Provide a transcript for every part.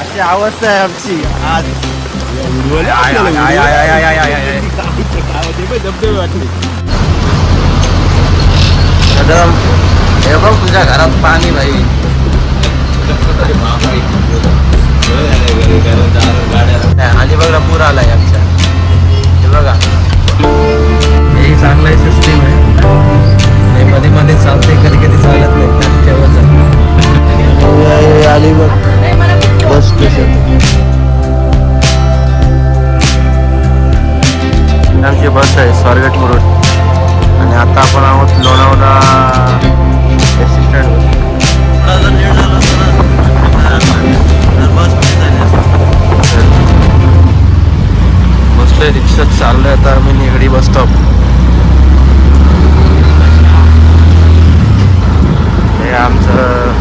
अशी अवस्था आहे आमची. आज. धबधबे वाटले तुझ्या घरात पाणी भाई आणि बघा पूर आलाय आमच्या. हे बघा. हे चांगलं आहे सिस्टीम आहे. मध्ये मध्ये चालते कधी कधी चालत नाही. त्याच्यावर आली बघ. बस आहे स्वारगेट मुरुड आणि आता आपण आहोत लोणावला बसलोय रिक्षा चाललोय आता आम्ही निगडी बस स्टॉप हे आमचं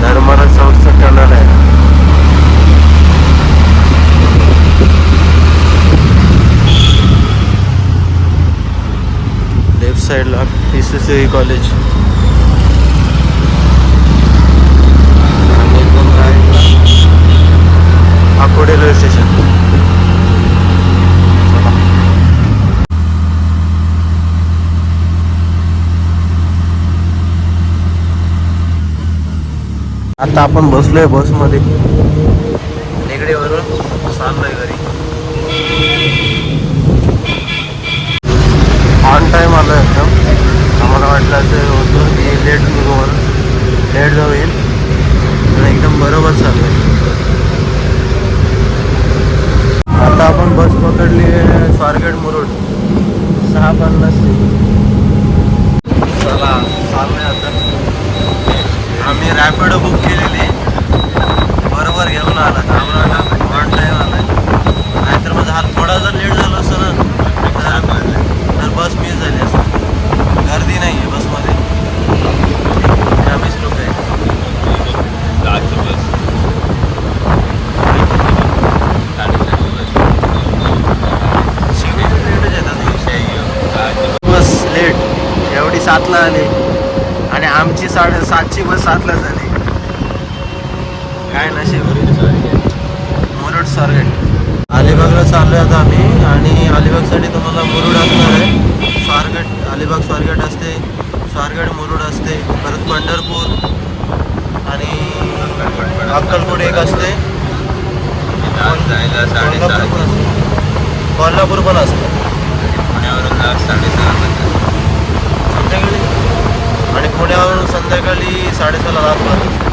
धर्मरा संस्था टनल आहे सी कॉलेज आणि अकोडे रेल्वे स्टेशन आता आपण बसलोय बसमध्ये. निगडीवरून चाललोय घरी. ऑन टाईम आलोय एकदम मला वाटलं असं होतं की लेट निघू लेट जाऊ येईल. पण एकदम बरोबर चालू आहे. आता आपण बस पकडली आहे स्वारगेट मुरुड. सहा पन्नास चला चाललोय आता. आम्ही रॅपिडो बुक केलेली. बरोबर घेऊन आला आम्हाला ऑन टाईम आलाय नाहीतर मग झालं थोडा जर लेट झालं असतं ना तर तर बस मिस झाली असती गर्दी नाही आहे बसमध्ये वीस रुपये बस लेट एवढी सातला आली आणि आमची साडे सातची बस सातला झाली काय नशीब मुरुड स्वारगेट अलिबागला चाललो आता आम्ही आणि अलिबागसाठी तुम्हाला मुरुड असणार आहे. स्वारगेट अलिबाग स्वारगेट असते स्वारगेट मुरुड असते परत पंढरपूर आणि अक्कलकोट एक असते. कोल्हापूर पण असते. कोल्हापूर पण असतं. संध्याकाळी आणि पुण्यावरून संध्याकाळी साडेसहाला राहतो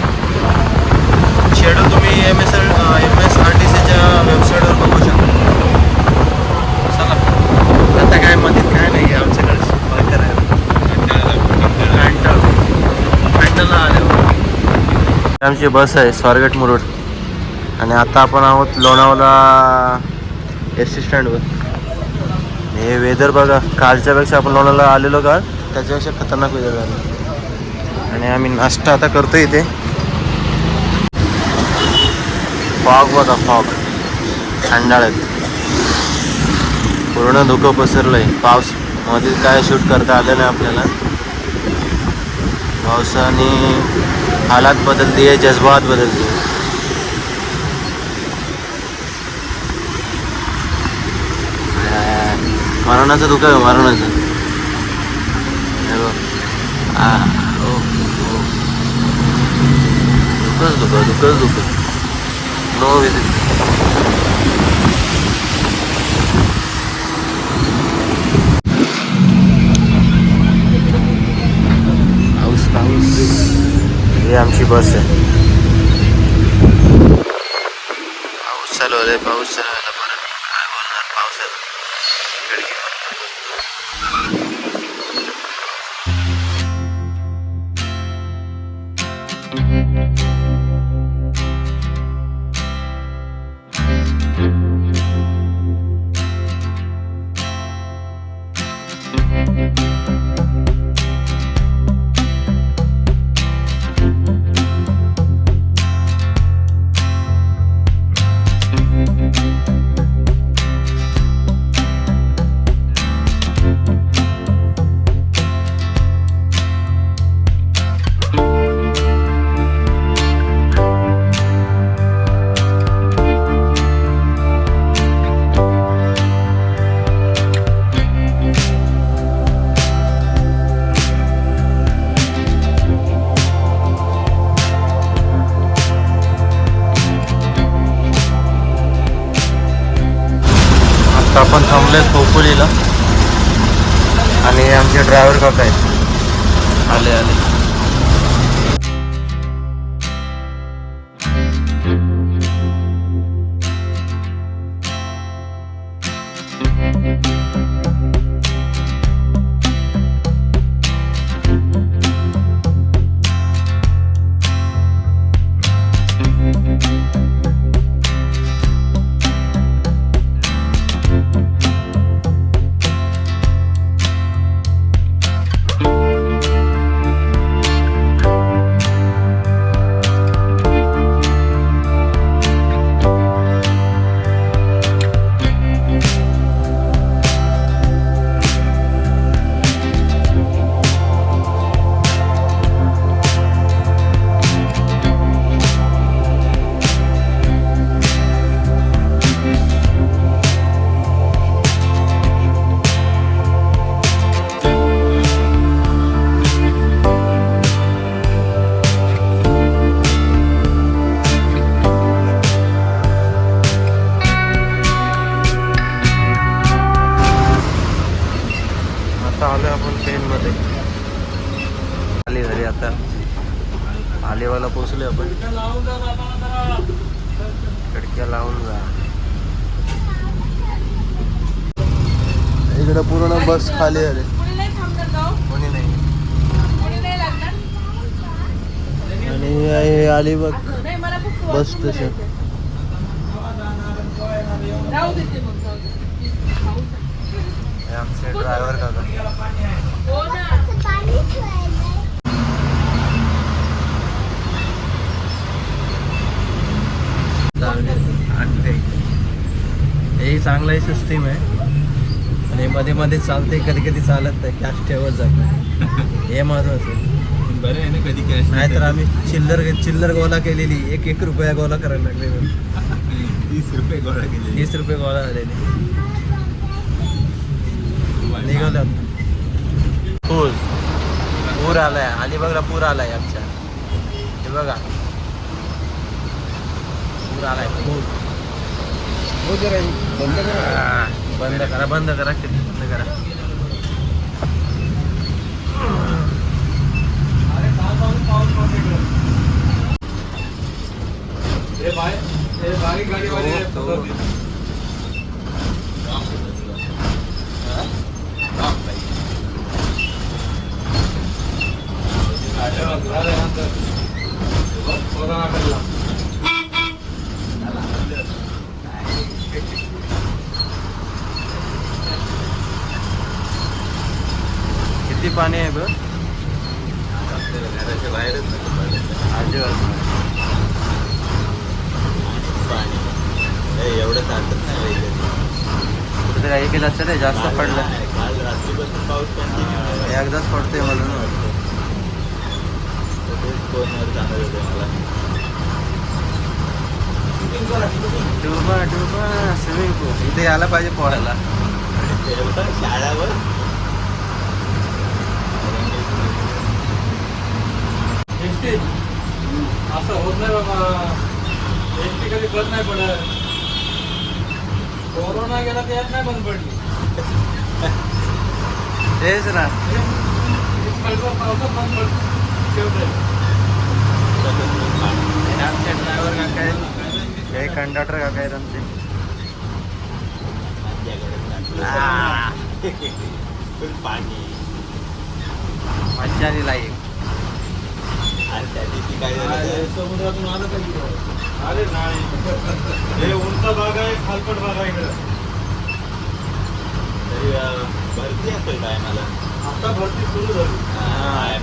शेड्यूल तुम्ही M S M S R T सीच्या वेबसाईटवर बघू शकता चला आता काय मध्ये काय नाही आहे आमच्याकडे काय करायला फॅन्टलला आले आमची बस आहे स्वारगेट मुरुड. आणि आता आपण आहोत लोणावला एस टी स्टँडवर. हे वेदर बघा कालच्यापेक्षा आपण लोणावला आलेलो का त्याच्यापेक्षा खतरनाक वेदर झालं. आणि आम्ही नाश्ता आता करतो इथे. फॉग बघा फॉग थंडाळ्यात पूर्ण धुकं पसरलंय. पाऊसमध्ये काय शूट करता आलं नाही आपल्याला. पावसाने हालात बदल दिए जज्बात बदल दिए। मरणाचं दुःख आहे हो, मरणाचं। दुःखच दुःख दुःखच दुःख બસ છે પાઉસ ચાલો રે પાઉસ ચાલો ड्रायव्हर काका आहेत आले आले. आलेवाला पोचले आपण. खिडक्या लावून जा. इकडे पूर्ण बस खाली आले. कोणी नाही. हो? आणि हे आली बघ. असं नाही मला फक्त बस. हे आमचे ड्रायव्हर काका. हो ना हे चांगलं आहे सिस्टीम आहे. आणि मध्ये मध्ये चालते कधी कधी चालत नाही. कॅश ठेवत जात हे महत्वाचं. बरं आहे ना कधी कॅश नाहीतर आम्ही चिल्लर चिल्लर गोळा केलेली. एक एक रुपया गोळा करायला लागले. तीस रुपये गोळा केले तीस रुपये गोळा झालेले. निघालो. पूर. पूर आलाय. अलिबागला पूर आलाय आमच्या. हे बघा. पूर आलाय पूर हा, बंद करा. बंद करा किती बंद करा. किती पाणी आहे घराच्या बाहेरच पाणी एवढं नाही असतं जास्त पडलं. काल रात्रीपासून पाऊस कंटिन्यू एकदाच पडतोय म्हणून वाटतं. फोनवर होते मला. डुबा डुबा स्विमिंग पूल इथे यायला पाहिजे पोहायला शाळावर असं होत नाही बाबा एसटी कधी बंद नाही पडत कोरोना गेला तर यात नाही बंद पडली तेच ना. पावसात बंद पडली शेवटी हे आमचे ड्रायव्हर आहेत हे कंडक्टर काका आहेत आमचे पाणी मज्जा आली लाईक समुद्रातून आलं का इकडं? अरे नाही हे उंच भाग आहे खालपट भाग आहे इकडं तरी अं, भरती असेल काय मला आता भरती सुरू झाली.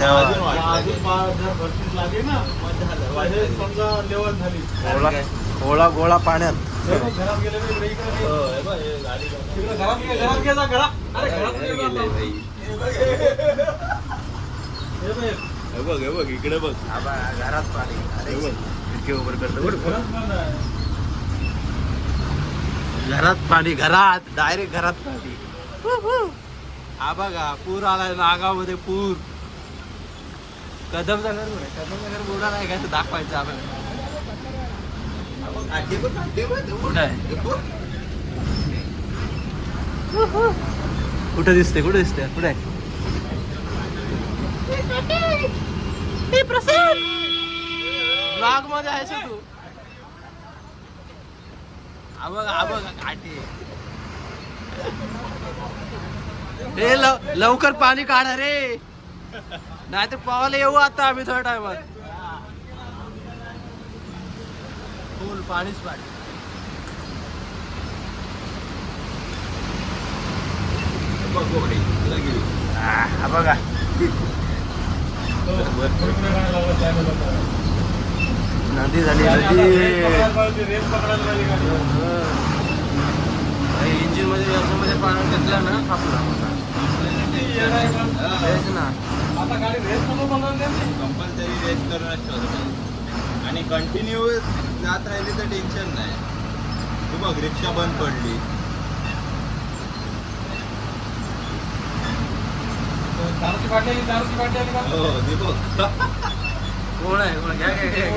अजून भरती लागली ना मजा झालं, ते. समजा लेवल झाली गोळा गोळा पाण्यात. बघ. हो, बघ, इकडे बघ. आबा, घरात पाणी. अरे बघ. करतो. घरात पण आहे. घरात डायरेक्ट घरात पाणी. हा बघा पूर आलाय नागावमध्ये पूर. कदम नगर कदम नगर बुडा नाही का दाखवायचं आपल्याला आधी बघ, आधी बघ, हे बघ. कुठं आहे? हे बघ. कुठे दिसते कुठे दिसते कुठे आहे? ब्लॉगमध्ये आहेस तू? हे लव- लवकर पाणी काढा रे. नाही तर पावाला येऊ आता आम्ही थोड्या टायमात फुल पाणीच पाणी बघ नदी झाली. नदी. रेस इंजिनमध्ये व्यवसायामध्ये पाणी घेतलं ना तेच ना. आता गाडी रेस बनवून द्यायची कंपल्सरी रेस्ट करूनच ठेवतो आणि कंटिन्यू जात राहिली तर टेन्शन नाही. तू बघ रिक्षा बंद पडली. दारूची बाटली आली दारूची बाटली आली का? हो दीपक कोण आहे? कोण? घ्या घ्या घ्या,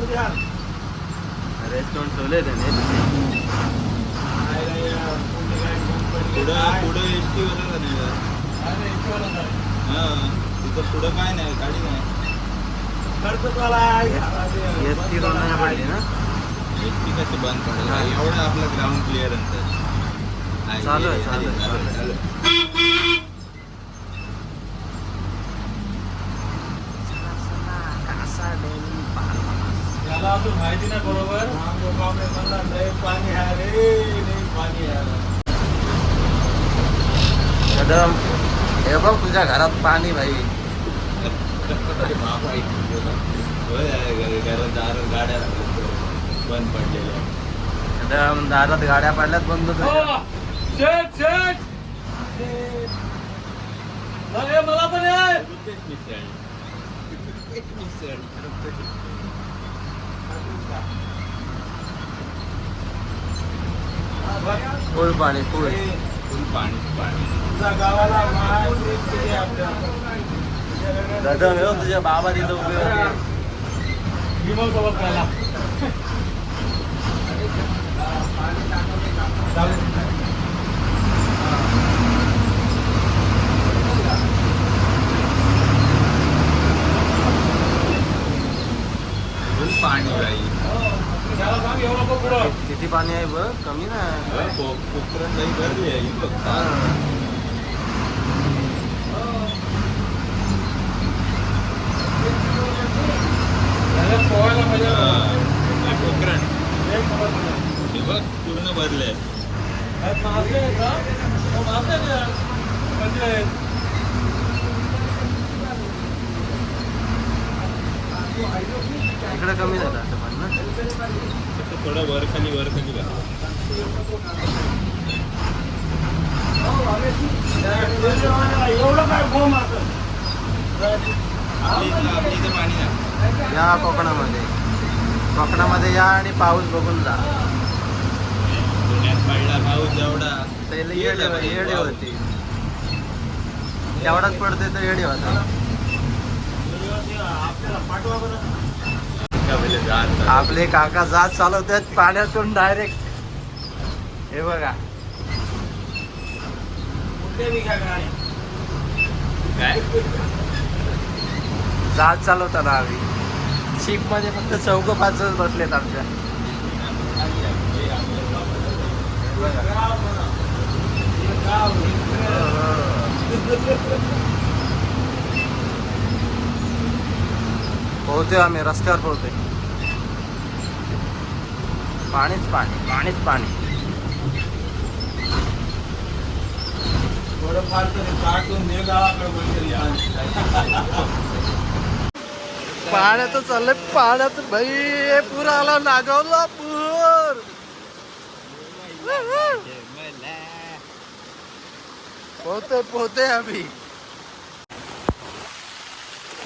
घ्या. रेस्टॉरंट ठेवले त्याने. पुढं पुढं एस टी वर नाही हा. पुढं काय नाही गाडी नाही. एस टी रोड नाही पडली ना? एस टी कशी बंद पडेल? हा. एवढं आपलं ग्राउंड क्लिअर अंतर चालू आहे, चालू आहे, चालू आहे. याला अजून माहिती नाही बरोबर. पाणी आहे रे लय पाणी आहे कदम हे बघ तुझ्या घरात पाणी भाई गाड्या बंद पडलेल्या दारात गाड्या पडल्यात बंद हो, मला पण फुल पाणी फुल. फुल पाणी पाणी. गावाला माहिती किती आहे आपल्या कदम हे बघ, तुझ्या बाबा तिथं उभे होते विमल सोबत खायला फुल पाणी बाई त्याला सांग एवढं नको पुढं किती पाणी आहे बघ कमी नाही कोकरण बाई भरली आहे ही बघ पोहायला पाहिजे हा, बघ पूर्ण भरले? हो. म्हणजे. इकडे कमी झालं आता पण ना फक्त थोडं वर खाली वर खाली. एवढं काय आपल्या इथं पाणी नाही या कोकणामध्ये. कोकणामध्ये या आणि पाऊस बघून जा. पडला पाऊस जेवढा ते लई येडे येडे होते. तेवढाच पडते तर येडे होता. जात आपले काका जात चालवतात पाण्यातून डायरेक्ट हे बघा. काय जहाज चालवताना आम्ही. शिपमध्ये फक्त चौक पाचच बसलेत आमच्या. पोहतोय आम्ही रस्त्यावर पोहतोय. पाणीच पाणी पाणीच पाणी. थोडंफार तरी काटून दे गावाकडे पाण्यात चाललंय पाण्यात भाई पूर आला नागावला पूर. पोहतोय पोहतोय आम्ही.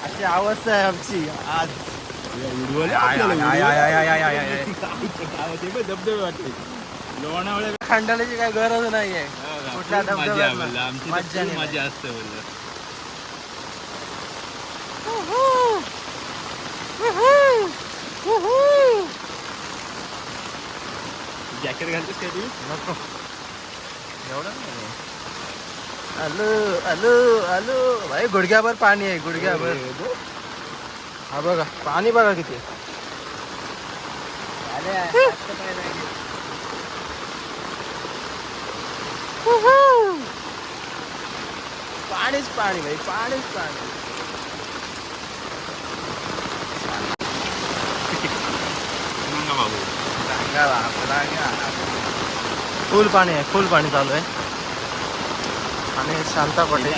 अशी अवस्था आहे आमची आज. धबधबे वाटते लोणावळ्या खंडाळ्याची काय गरज नाहीये. कुठल्या धबधब्यात मज्जा मजा असते बोललं जॅकेट घालतेस कधी नको एवढं नाही आलो आलो आलो भाई गुडघ्याभर पाणी आहे गुडघ्याभर हा बघा पाणी बघा किती आहे. पाणीच पाणी भाई पाणीच पाणी बाबू फुल पाणी आहे फुल पाणी चालू आहे. आणि शांता पटेल